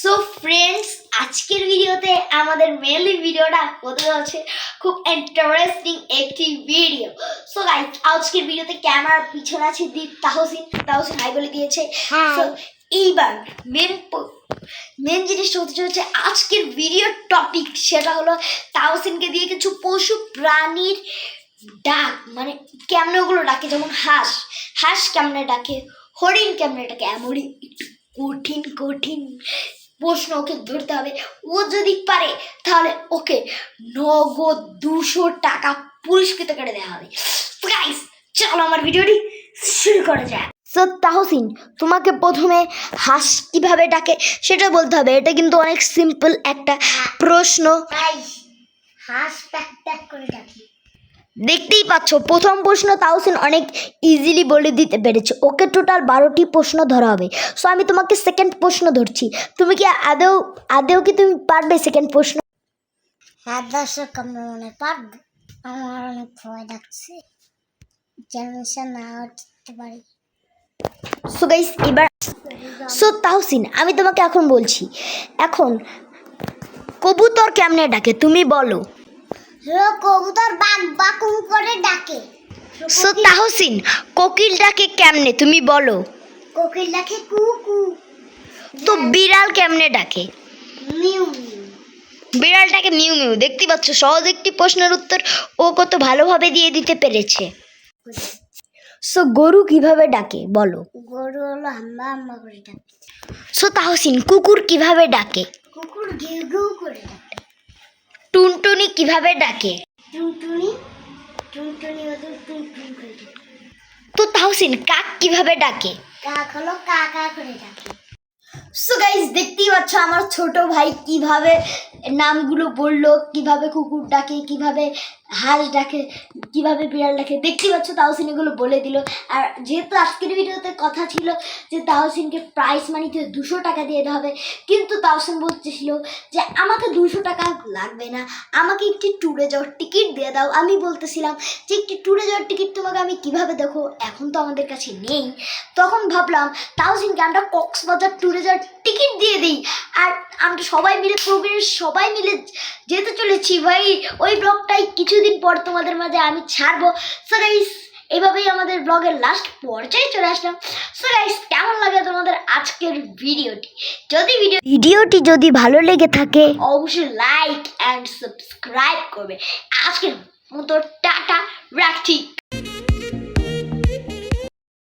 So friends আজকের ভিডিওতে আমাদের মেনলি ভিডিওটা হতে যাচ্ছে খুব ইন্টারেস্টিং একটি ভিডিও সো গাইস আজকের ভিডিওতে ক্যামেরার পিছনে আছে দীপ তাহসিন তাহসিন হাই বলে দিয়েছে। Hi. So, এইবার মেন মেন জিনিসটা হতে চলেছে আজকের ভিডিওর টপিক সেটা হলো তাহসিনকে দিয়ে কিছু পশু প্রাণীর ডাক মানে কেমনে ওগুলো ডাকে? যেমন হাঁস হাঁস কেমনে ডাকে? হরিণ কেমনে ডাকে? এমনই একটু কঠিন কঠিন প্রশ্ন ওকে ধরতে হবে। ও যদি পারে তাহলে ওকে নগদ দুশো টাকা পুরস্কৃত করে দেওয়া হবে। গাইস চলো আমার ভিডিওটি শুরু করা যায় সো তাহসিন তোমাকে প্রথমে হাঁস কীভাবে ডাকে সেটা বলতে হবে। এটা কিন্তু অনেক সিম্পল একটা প্রশ্ন। তাই হাঁস প্যাক প্যাক করে ডাকি। দেখতেই পাচ্ছ প্রথম প্রশ্ন তাওসিন অনেক ইজিলি বলে দিতে পেরেছে। ওকে টোটাল বারোটি প্রশ্ন ধরা হবে। সো আমি তোমাকে সেকেন্ড প্রশ্ন ধরছি। তুমি কি আদেও আদেও কি তুমি পারবে সেকেন্ড প্রশ্ন? হ্যাঁ দর্শক আমরা মনে পারব। আমার অনেক ভয় লাগছে। যেন সে না উঠতে পারি। সো গাইস এবার সো তাহসিন আমি তোমাকে এখন বলছি। এখন কবুতর কেমনে ডাকে? তুমি বলো। কবুতর বাঘ বাকুম করে ডাকে। সো তাহসিন কোকিল ডাকে কেমনে তুমি বলো? কোকিল ডাকে কু কু তো বিড়াল কেমনে ডাকে? মিউ বিড়ালটাকে মিউ মিউ দেখতে পাচ্ছ? সহজ একটি প্রশ্নের উত্তর ও কত ভালোভাবে দিয়ে দিতে পেরেছে। সো গরু কীভাবে ডাকে বলো? গরু হলো হাম্বা হাম্বা করে ডাকে। সো তাহসিন কুকুর কীভাবে ডাকে? কুকুর ঘিউ ঘিউ টুনটুনি কীভাবে ডাকে? টুনটুনি? টুনটুনি ওদের টুন টুন করে ডাকে। তো তাহসিন কাক কীভাবে ডাকে? কাক হলো কা কা করে ডাকে। সো গাইস দেখতেই পাচ্ছ আমার ছোট ভাই কীভাবে নামগুলো বলল, কীভাবে কুকুর ডাকে, কীভাবে হাঁস ডাকে, কীভাবে বিড়াল ডাকে। দেখতেই পাচ্ছ তাহসিন এগুলো বলে দিল। আর যেহেতু আজকের ভিডিওতে কথা ছিল যে তাহসিনকে প্রাইস মানিতে দুশো টাকা দিয়ে দেওয়া হবে, কিন্তু তাহসিন বলতেছিল যে আমাকে দুশো টাকা লাগবে না, আমাকে একটি ট্যুরে যাওয়ার টিকিট দিয়ে দাও। আমি বলতেছিলাম যে একটি ট্যুরে যাওয়ার টিকিট তোমাকে আমি কীভাবে দেখো এখন তো আমাদের কাছে নেই। তখন ভাবলাম তাহসিনকে আমরা কক্সবাজার ট্যুরে যাওয়ার টিকিট দিয়ে দিই। আর আমরা সবাই মিলে প্রবীরের সবাই মিলে যেতে চলেছি ভাই। ওই ব্লগটাই কিছুদিন পর তোমাদের মাঝে আমি ছাড়বো। সো গাইস এভাবেই আমাদের ব্লগের লাস্ট পর্যায়ে চলে আসলাম। সো গাইস কেমন লাগে তোমাদের আজকের ভিডিওটি? যদি ভিডিও ভিডিওটি যদি ভালো লেগে থাকে অবশ্যই লাইক অ্যান্ড সাবস্ক্রাইব করবে। আজকের মতো টাটা রাখছি।